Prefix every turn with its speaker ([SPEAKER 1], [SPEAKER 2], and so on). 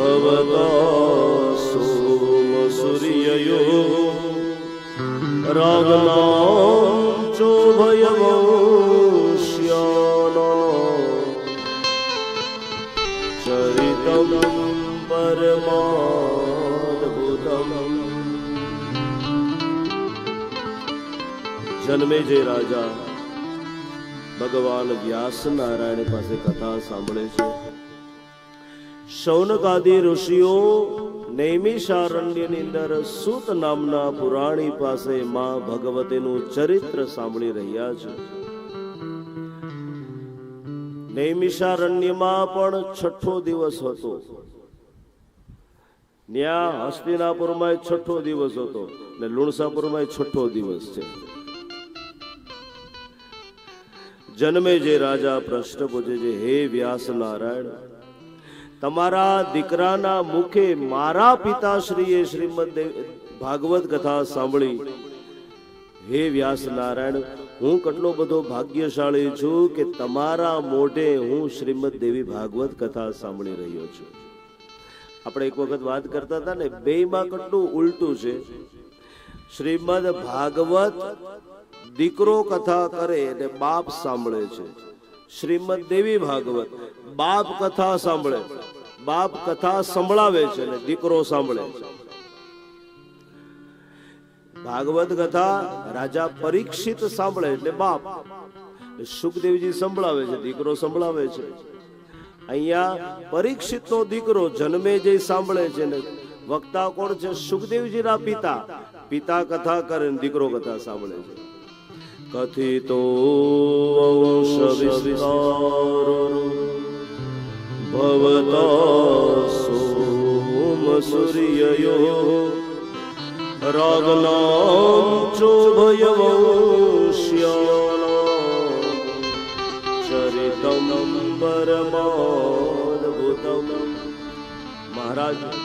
[SPEAKER 1] ભવતા સોમસૂર્યયો રાગનામ ચોભયવશ્યાનો ચરિતમ પરમાદભુતમ જન્મે જે રાજા ભગવાન વ્યાસ નારાયણ પાસે કથા સાંભળે છે શૌનક આદિ ઋષિઓ નૈમિષારણ્યની અંદર સુત નામના પુરાણી પાસે માં ભગવતીનું ચરિત્ર સાંભળી રહ્યા છે. નૈમિષારણ્યમાં પણ છઠ્ઠો દિવસ હતો. ત્યાં હસ્તિનાપુરમાં છઠ્ઠો દિવસ હતો ને લુણસાપુરમાં છઠ્ઠો દિવસ છે. જન્મે જે રાજા પ્રશ્ન પૂછે છે હે વ્યાસ નારાયણ તમારા દીકરાના મુખે મારા પિતાશ્રીએ શ્રીમદ ભાગવત કથા સાંભળી. હે વ્યાસ નારાયણ, હું કેટલો બધો ભાગ્યશાળી છું કે તમારા મોઢે હું શ્રીમદ દેવી ભાગવત કથા સાંભળી રહ્યો છું. આપણે એક વખત વાત કરતા હતા ને બેમાં કેટલું ઉલટું છે. શ્રીમદ ભાગવત દીકરો કથા કરે અને બાપ સાંભળે છે. શ્રીમદ દેવી ભાગવત. બાપ કથા સાંભળે. બાપ કથા સંભળાવે છે ને દીકરો સાંભળે છે. ભાગવત કથા રાજા પરીક્ષિત સાંભળે એટલે બાપ. સુખદેવજી સંભળાવે છે, દીકરો સંભળાવે છે. અહીંયા પરીક્ષિત નો દીકરો જન્મે જે સાંભળે છે ને વક્તા કોણ છે? સુખદેવજીના પિતા. પિતા કથા કરે દીકરો કથા સાંભળે છે. કથિતો ભવતા સોમ સૂર્યયો રાગનામ ચોભયવશ્યાના ચરિતમ પરમાદભુતમ મહારાજ